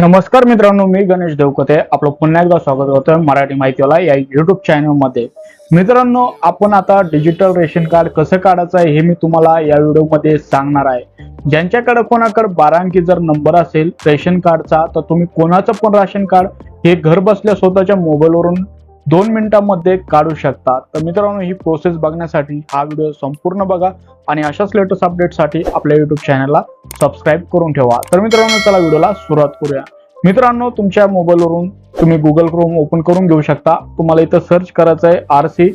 नमस्कार मित्रांनो मी गणेश देवकते. आपलं पुन्हा एकदा स्वागत करतोय मराठी माहितीवाला या युट्यूब चॅनलमध्ये मित्रांनो आपण आता डिजिटल रेशन कार्ड कसं काढायचं आहे हे मी तुम्हाला या व्हिडिओमध्ये सांगणार आहे. ज्यांच्याकडे कोणाकडे बारा अंकी जर नंबर असेल रेशन कार्डचा तर तुम्ही कोणाचं पण राशन कार्ड हे घर बसल्या स्वतःच्या मोबाईलवरून दोन मिनिटांमध्ये काढू शकता. तर मित्रांनो ही प्रोसेस बघण्यासाठी हा व्हिडिओ संपूर्ण बघा आणि अशाच लेटेस्ट अपडेटसाठी आपल्या युट्यूब चॅनलला सबस्क्राईब करून ठेवा. तर मित्रांनो चला व्हिडिओला सुरुवात करूया. मित्रांनो तुमच्या मोबाईलवरून तुम्ही गुगल क्रोम ओपन करून घेऊ शकता. तुम्हाला इथं सर्च करायचं आहे R C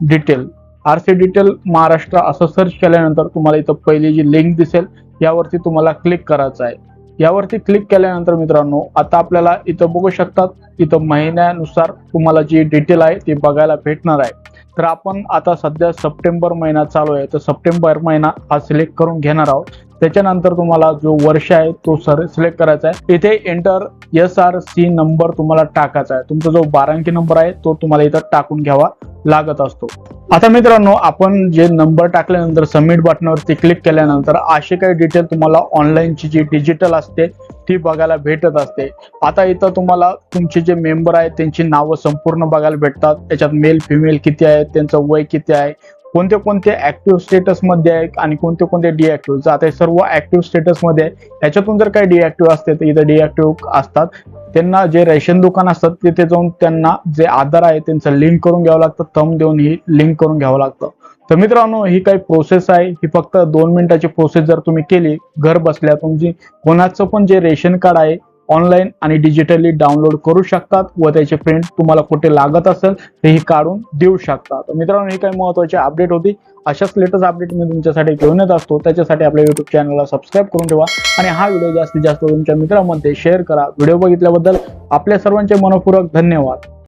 detail R C detail Maharashtra असं सर्च केल्यानंतर तुम्हाला इथं पहिली जी लिंक दिसेल यावरती तुम्हाला क्लिक करायचं आहे यावरती क्लिक केल्यानंतर मित्रांनो आता आपल्याला इथं बघू शकतात इथं महिन्यानुसार तुम्हाला जी डिटेल आहे ती बघायला भेटणार आहे. तर आपण आता सध्या सप्टेंबर महिना चालू आहे. तर सप्टेंबर महिना हा सिलेक्ट करून घेणार आहोत. त्याच्यानंतर तुम्हाला जो वर्ष आहे तो सर सिलेक्ट करायचा आहे. इथे enter S R C number तुम्हाला टाकायचा आहे. तुमचा जो बारांकी नंबर आहे तो तुम्हाला इथं टाकून घ्यावा लागत असतो. आता मित्रांनो आपण जे नंबर टाकल्यानंतर सबमिट बटनावरती क्लिक केल्यानंतर असे काही डिटेल तुम्हाला ऑनलाईनची जी डिजिटल असते ती बघायला भेटत असते. आता इथं तुम्हाला तुमचे जे मेंबर आहेत त्यांची नावं संपूर्ण बघायला भेटतात. त्याच्यात मेल फिमेल किती आहेत त्यांचं वय किती आहे कोणते कोणते ऍक्टिव्ह स्टेटसमध्ये आहे आणि कोणते कोणते डिॲक्टिव्ह आता सर्व ऍक्टिव्ह स्टेटसमध्ये आहे. याच्यातून जर काही डिॲक्टिव्ह असते तर इथं डिॲक्टिव्ह असतात. त्यांना जे रेशन दुकान असतात तिथे जाऊन त्यांना जे आधार आहे त्यांचं लिंक करून घ्यावं लागतं. थम देऊन ही लिंक करून घ्यावं लागतं. तर मित्रांनो ही काही प्रोसेस आहे. ही फक्त दोन मिनिटाची प्रोसेस जर तुम्ही केली घर बसल्या तुमची कोणाचं पण जे रेशन कार्ड आहे ऑनलाईन आणि डिजिटली डाउनलोड करू शकतात व त्याचे प्रिंट तुम्हाला कुठे लागत असेल तेही काढून देऊ शकतात. मित्रांनो ही काही महत्त्वाचे अपडेट होती. अशाच लेटेस्ट अपडेट मी तुमच्यासाठी घेऊन येत असतो. त्याच्यासाठी आपल्या युट्यूब चॅनलला सबस्क्राईब करून ठेवा आणि हा व्हिडिओ जास्तीत जास्त तुमच्या मित्रांमध्ये शेअर करा. व्हिडिओ बघितल्याबद्दल आपल्या सर्वांचे मनपूर्वक धन्यवाद.